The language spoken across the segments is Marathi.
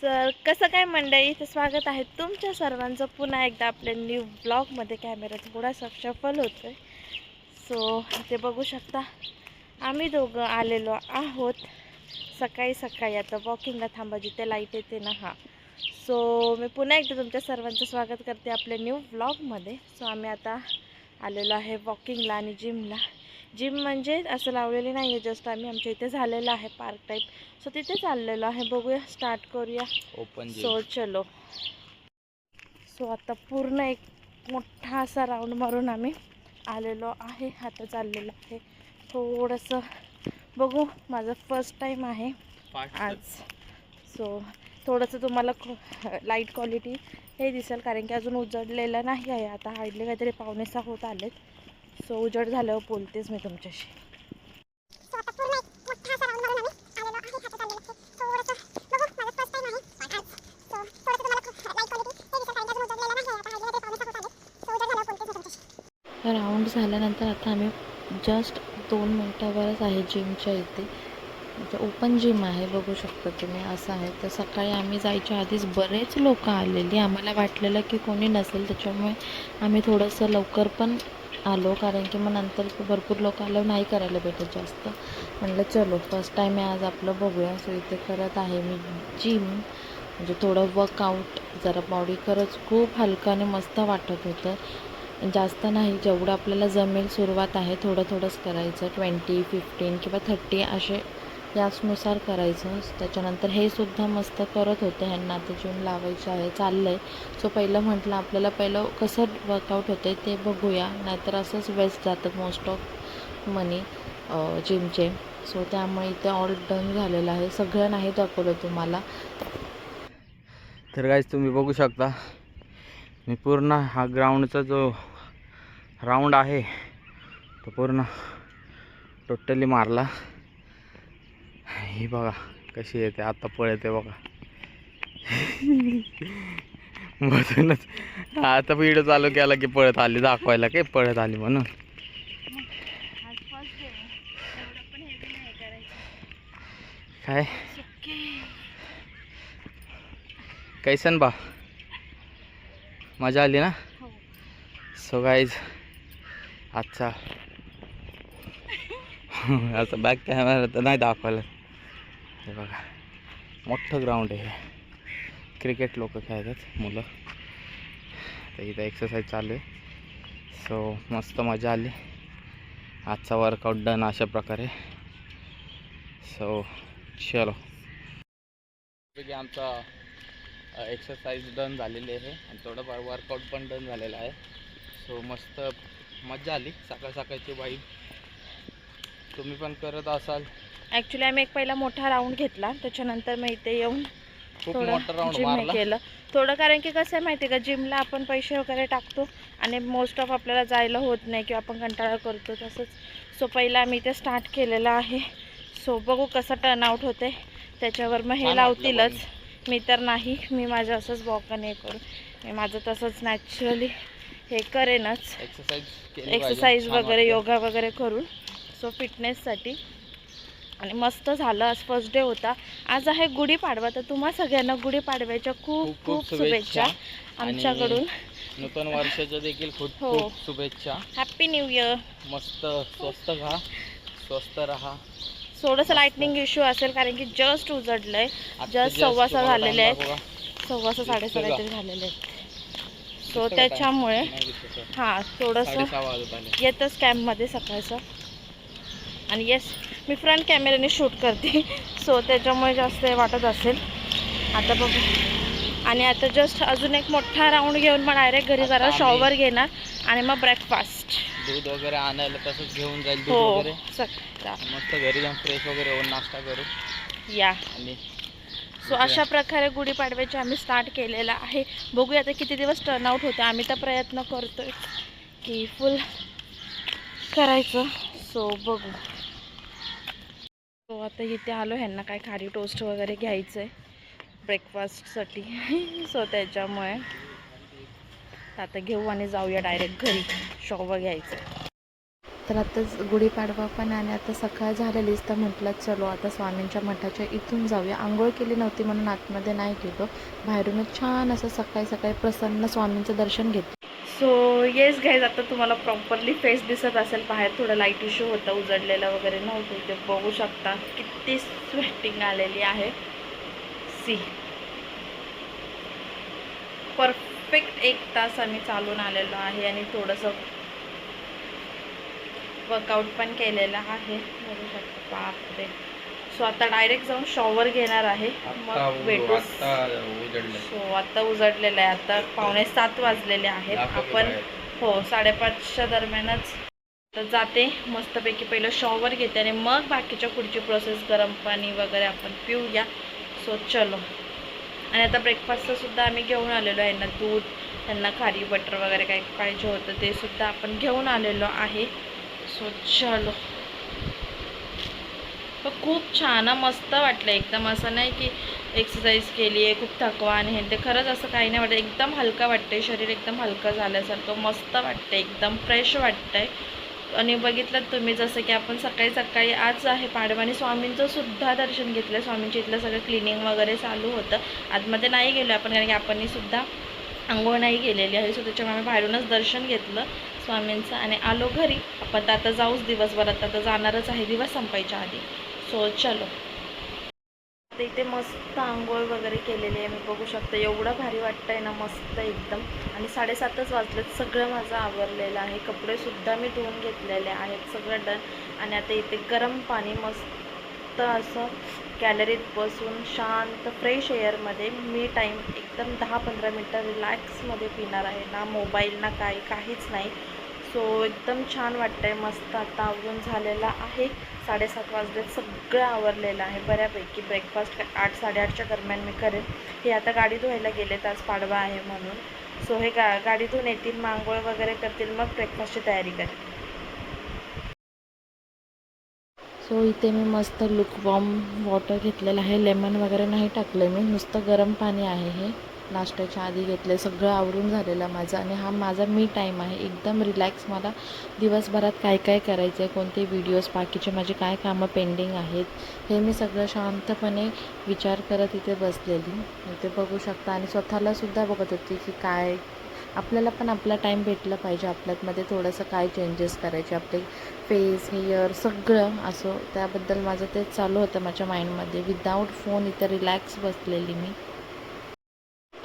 सर कसं काय मंडळी? स्वागत आहे तुमच्या सर्वांचं. पुन्हा एकदा आपल्या न्यू ब्लॉगमध्ये कॅमेरा थोडासा सफल होतो आहे सो ते बघू शकता आम्ही दोघं आलेलो आहोत. सकाळी सकाळी आता वॉकिंगला थांबा जिथे लाइट येते ना हा. सो मी पुन्हा एकदा तुमच्या सर्वांचं स्वागत करते आपल्या न्यू ब्लॉगमध्ये सो आम्ही आता आलेलो आहे वॉकिंगला आणि जिमला जिम म्हणजे असं लावलेली नाही आहे जस्ट आम्ही आमच्या इथे झालेलं आहे पार्क टाईप. सो तिथे चाललेलो आहे. बघूया स्टार्ट करूया. ओपन सो चलो. सो आता पूर्ण एक मोठा असा राऊंड मारून आम्ही आलेलो आहे. आता चाललेलो आहे. थोडंसं बघू माझं फर्स्ट टाईम आहे आज. सो थोडंसं तुम्हाला लाइट क्वालिटी हे दिसेल कारण की अजून उजडलेलं नाही आहे. आता हार्डली काहीतरी पावणे सहा होत आलेत. सो उजड झाल्यावर बोलतेच मी तुमच्याशी. राऊंड झाल्यानंतर आता आम्ही जस्ट दोन मिनटावरच आहे जिमच्या इथे. म्हणजे ओपन जिम आहे बघू शकता तुम्ही असं आहे. तर सकाळी आम्ही जायच्या आधीच बरेच लोक आलेली. आम्हाला वाटलेलं की कोणी नसेल त्याच्यामुळे आम्ही थोडंसं लवकर पण आलो कारण की मग नंतर भरपूर लोक आल्यावर नाही करायला भेटत जास्त. म्हणलं चलो फर्स्ट टाईम आहे आज आपलं बघूया. सो इथे करत आहे मी जिम म्हणजे थोडं वर्कआउट जरा बॉडी खरंच खूप हलकं आणि मस्त वाटत होतं. जास्त नाही जेवढं आपल्याला जमेल सुरुवात आहे थोडं थोडंच करायचं. ट्वेंटी फिफ्टीन किंवा थर्टी असे याचनुसार करायचं. त्याच्यानंतर हे सुद्धा मस्त करत होते ह्यांना. आता जिम लावायचं आहे चाललं आहे सो पहिलं म्हटलं आपल्याला पहिलं कसं वर्कआउट होतं ते बघूया. नाहीतर असंच वेस्ट जातं मोस्ट ऑफ मनी जिमचे सो त्यामुळे इथे ऑल डन झालेलं आहे. सगळं नाही दाखवलं तुम्हाला. तर गाईज तुम्ही बघू शकता. मी पूर्ण हा ग्राउंडचा जो राऊंड आहे तो पूर्ण टोटली मारला. ही बघा कशी येते आता पळते बघा. मधूनच आता व्हिडिओ चालू केला की पळत आली दाखवायला काय पळत आली म्हणून. काय? कैसन बा? मजा आली ना? सो गाईज आजचा असं बॅक कॅमेरा तर नाही दाखवायला हे बघा मोठं ग्राउंड आहे हे. क्रिकेट लोक खेळतात मुलं. तर इथं एक्सरसाइज चालू आहे. सो मस्त मजा आली. आजचा वर्कआउट डन अशा प्रकारे. सो चलो. आमचा एक्सरसाइज डन झालेली आहे. आणि थोडंफार वर्कआउट पण डन झालेलं आहे. सो मस्त मजा आली. सकाळ सकाळची वाईब तुम्ही पण करत असाल. ॲक्च्युली आम्ही एक पहिला मोठा राऊंड घेतला. त्याच्यानंतर मग इथे येऊन थोडं जिम केलं. थोडं कारण की कसं आहे माहिती आहे का जिमला आपण पैसे वगैरे टाकतो आणि मोस्ट ऑफ आपल्याला जायला होत नाही किंवा आपण कंटाळा करतो. तसंच सो पहिला आम्ही इथे स्टार्ट केलेलं आहे. सो बघू कसं टर्नआउट होते त्याच्यावर मग हे लावतीलच. मी तर नाही. मी माझं असंच वॉकन हे करू. मी माझं तसंच नॅचरली हे करेनच. एक्सरसाइज एक्सरसाइज वगैरे. योगा वगैरे करून. सो फिटनेससाठी आणि मस्त झालं. आज फर्स्ट डे होता. आज आहे गुढीपाडवा तर तुम्हा सगळ्यांना गुढीपाडव्याच्या खूप खूप शुभेच्छा आमच्याकडून. नूतन वर्षाच्या देखील खूप हो. खूप शुभेच्छा. हॅप्पी न्यू इयर मस्त स्वस्त खा स्वस्त राहा. थोडंसं लाईटनिंग इश्यू असेल कारण की जस्ट उजडलंय. जस्ट just सव्वा सहा तुम्हाला झालेले आहेत. दाखवा. सव्वा सहा दिसतोय साडेसहा? काहीतरी झालेले आहेत. सो त्याच्यामुळे. हां थोडंसं येतच कॅम्पमध्ये सकाळचं. आणि येस मी फ्रंट कॅमेऱ्याने शूट करते. सो त्याच्यामुळे जास्त वाटत असेल. आता बघू. आणि आता जस्ट अजून एक मोठा राऊंड घेऊन मग डायरेक्ट घरी जरा शॉवर घेणार आणि मग ब्रेकफास्ट दूध वगैरे आणायला तसंच घेऊन जाईल दूध हो वगैरे. मस्त घरी जाऊन फ्रेश वगैरे होऊन नाश्ता करू. या. सो अशा प्रकारे गुढीपाडव्याचे आम्ही स्टार्ट केलेला आहे. बघूया आता किती दिवस टर्नआउट होते. आम्ही तर प्रयत्न करतोय की फुल करायचं. सो बघू. सो आता इथे आलो ह्यांना काय खारी टोस्ट वगैरे घ्यायचं आहे ब्रेकफास्टसाठी सो त्याच्यामुळे आता घेऊ आणि जाऊया डायरेक्ट घरी. शॉवर घ्यायचं तर आताच गुढीपाडवा पण आणि आता सकाळ झालेलीच तर म्हटलं चलो आता स्वामींच्या मठाच्या इथून जाऊया. आंघोळ केली नव्हती म्हणून आतमध्ये नाही गेलो. बाहेरूनच छान असं सकाळी सकाळी प्रसन्न स्वामींचं दर्शन घेतलं. सो येस घ्यायच आता तुम्हाला प्रॉपरली फेस दिसत असेल. बाहेर थोडं लाइट इश्यू होता उजडलेलं वगैरे नव्हतं. ते बघू शकता किती स्वेटिंग आलेली आहे. सी परफेक्ट एक तास आम्ही चालून आलेलो आहे आणि थोडंसं वर्कआउट पण केलेलं आहे. बघू शकता. बापरे. सो आता डायरेक्ट जाऊन शॉवर घेणार आहे. मग भेटू. सो आता उजडलेलं आहे. आता पावणे सात वाजलेले आहेत. आपण हो साडेपाचच्या दरम्यानच तर जाते. मस्तपैकी पहिलं शॉवर घेते आणि मग बाकीच्या पुढची प्रोसेस गरम पाणी वगैरे आपण पिऊया. सो चलो. आणि आता ब्रेकफास्टचं सुद्धा आम्ही घेऊन आलेलो आहे. ना दूध त्यांना खारी बटर वगैरे काही पाहिजे होतं ते सुद्धा आपण घेऊन आलेलो आहे. सो चलो. पण खूप छान मस्त वाटलं एकदम. असं नाही की एक्सरसाइज केली आहे खूप थकवान आहे. हे ते खरंच असं काही नाही वाटत. एकदम हलकं वाटतंय. शरीर एकदम हलकं झाल्यासारखं मस्त वाटतंय. एकदम फ्रेश वाटतंय. आणि बघितलं तुम्ही जसं की आपण सकाळी सकाळी आज आहे पाडवानी स्वामींचं सुद्धा दर्शन घेतलं. स्वामींच्या इथलं सगळं क्लिनिंग वगैरे चालू होतं. आतमध्ये नाही गेलो आपण कारण की आपण सुद्धा आंघोळ नाही गेलेली आहे. सो त्याच्यामुळे आम्ही बाहेरूनच दर्शन घेतलं स्वामींचं. आणि आलो घरी. आपण तर आता जाऊच दिवसभरात. आता जाणारच आहे. दिवस संपायच्या आधी. सो चलो. आता इथे मस्त आंघोळ वगैरे केलेली आहे. मी बघू शकते एवढं भारी वाटतंय ना मस्त एकदम. आणि साडेसातच वाजलेत सगळं माझं आवरलेलं आहे. कपडेसुद्धा मी धुवून घेतलेले आहेत सगळं डन आणि आता इथे गरम पाणी मस्त असं गॅलरीत बसून शांत फ्रेश एअरमध्ये मी टाईम एकदम दहा पंधरा मिनटं रिलॅक्समध्ये पिणार आहे. ना मोबाईल ना काही काहीच नाही. सो एकदम छान वाटतंय मस्त आता आवरून झालेला आहे. साडेसात वाजले सगळं आवरलेलं आहे. बऱ्यापैकी ब्रेकफास्ट आठ साडेआठच्या दरम्यान मी करेन. हे आता गाडी धुवायला गेलेत आज पाडवा आहे म्हणून. सो हे गा गाडी धुवून येतील मांगोळ वगैरे करतील मग ब्रेकफास्टची तयारी करेन. सो इथे मी मस्त लुकवॉम वॉटर घेतलेलं आहे. लेमन वगैरे नाही टाकलं मी. नुसतं गरम पाणी आहे हे. नाश्त्याच्या आधी घेतलं सगळं आवरून झालेलं माझं. आणि हा माझा मी टाईम आहे. एकदम रिलॅक्स मला दिवसभरात काय काय करायचं आहे कोणते व्हिडिओज बाकीचे माझे काय कामं पेंडिंग आहेत हे मी सगळं शांतपणे विचार करत इथे बसलेली. इथे बघू शकता. आणि स्वतःलासुद्धा बघत होती की काय आपल्याला पण आपला टाईम भेटला पाहिजे. आपल्यातमध्ये थोडंसं काय चेंजेस करायचे आपले फेस हेअर सगळं असं. त्याबद्दल माझं ते चालू होतं माझ्या माइंडमध्ये विदाऊट फोन इथं रिलॅक्स बसलेली मी.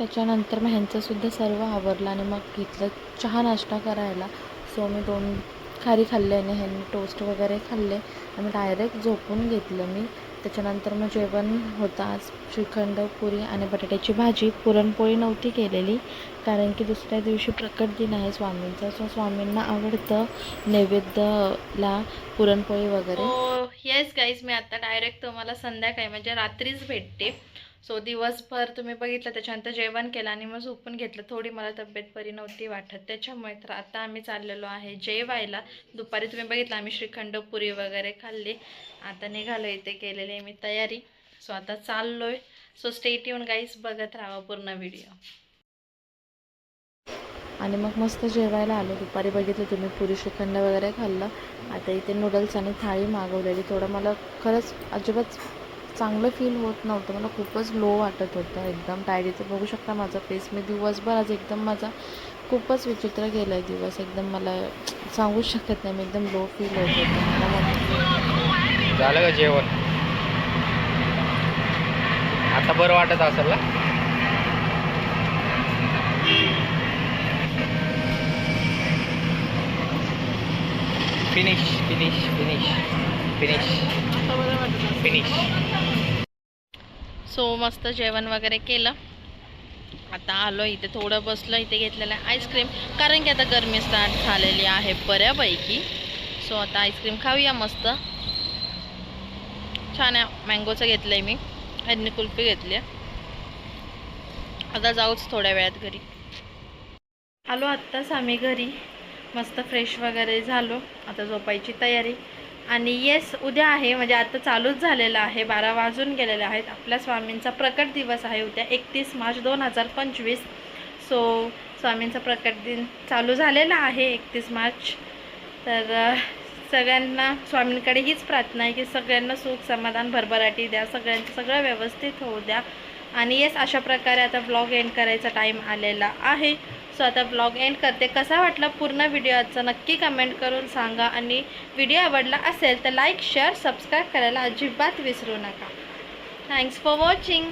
त्याच्यानंतर मग ह्यांचंसुद्धा सर्व आवरलं आणि मग घेतलं चहा नाश्ता करायला. सो मी दोन खारी खाल्ले आणि ह्यांनी टोस्ट वगैरे खाल्ले. आणि डायरेक्ट झोपून घेतलं मी. त्याच्यानंतर मग जेवण होतं. आज श्रीखंड पुरी आणि बटाट्याची भाजी. पुरणपोळी नव्हती केलेली. कारण की दुसऱ्या दिवशी प्रकट दिन आहे स्वामींचा. सो स्वामींना आवडतं नैवेद्यला पुरणपोळी वगैरे. Oh, येस गाईज मी आता डायरेक्ट तुम्हाला संध्याकाळी म्हणजे रात्रीच भेटते. सो दिवसभर तुम्ही बघितलं त्याच्यानंतर जेवण केलं आणि मग झोपून घेतलं. थोडी मला तब्येत बरी नव्हती वाटत. त्याच्यामुळे तर आता आम्ही चाललेलो आहे जेवायला. दुपारी तुम्ही बघितलं आम्ही श्रीखंड पुरी वगैरे खाल्ली. आता निघालो इथे केलेली आहे मी तयारी. सो आता चाललो आहे सो स्टेट येऊन गाईस बघत राहा पूर्ण व्हिडिओ आणि मग मस्त जेवायला आलो. दुपारी बघितलं तुम्ही पुरी श्रीखंड वगैरे खाल्लं. आता इथे नूडल्स आणि थाळी मागवलेली. थोडं मला खरंच अजिबात चांगलं फील होत नव्हतं. मला खूपच लो वाटत होतं. एकदम इथे बघू शकता माझा फेस मी दिवसभर आज एकदम माझा खूपच विचित्र गेला आहे दिवस. एकदम मला सांगूच शकत नाही. मी एकदम लो फील होत होतं. झालं का जेवण? आता बरं वाटत असेल ना? Finish finish finish finish finish so मस्त जेवण वगैरे केलं. आता आलो इथे थोडं बसलो इथे घेतलेलं आहे आईस्क्रीम कारण की आता गरमी स्टार्ट झालेली आहे बऱ्यापैकी. सो आता आईस्क्रीम खाऊया मस्त. छान आहे मँगोचं घेतलं आहे मी. आणि कुल्फी घेतली आहे. आता जाऊच थोड्या वेळात घरी. आलो आत्ताच आम्ही घरी. मस्त फ्रेश वगैरे झालो. आता झोपायची तयारी. आणि येस उद्या आहे म्हणजे आता चालूच झालेलं आहे बारा वाजून गेलेले आहेत. आपल्या स्वामींचा प्रकट दिवस आहे उद्या एकतीस मार्च दोन हजार पंचवीस. सो स्वामींचा प्रकट दिन चालू झालेला आहे एकतीस मार्च. तर सगळ्यांना स्वामींकडे हीच प्रार्थना आहे की सगळ्यांना सुख समाधान भरभराटी द्या सगळ्यांचं सगळं व्यवस्थित होऊ द्या. आणि येस अशा प्रकारे आता ब्लॉग एंड करायचा टाईम आलेला आहे. सो आता ब्लॉग एंड करते. कसा वाटला पूर्ण व्हिडिओ आजचा? नक्की कमेंट करून सांगा. आणि व्हिडिओ आवडला असेल तर लाईक शेअर सबस्क्राईब करायला अजिबात विसरू नका. Thanks for watching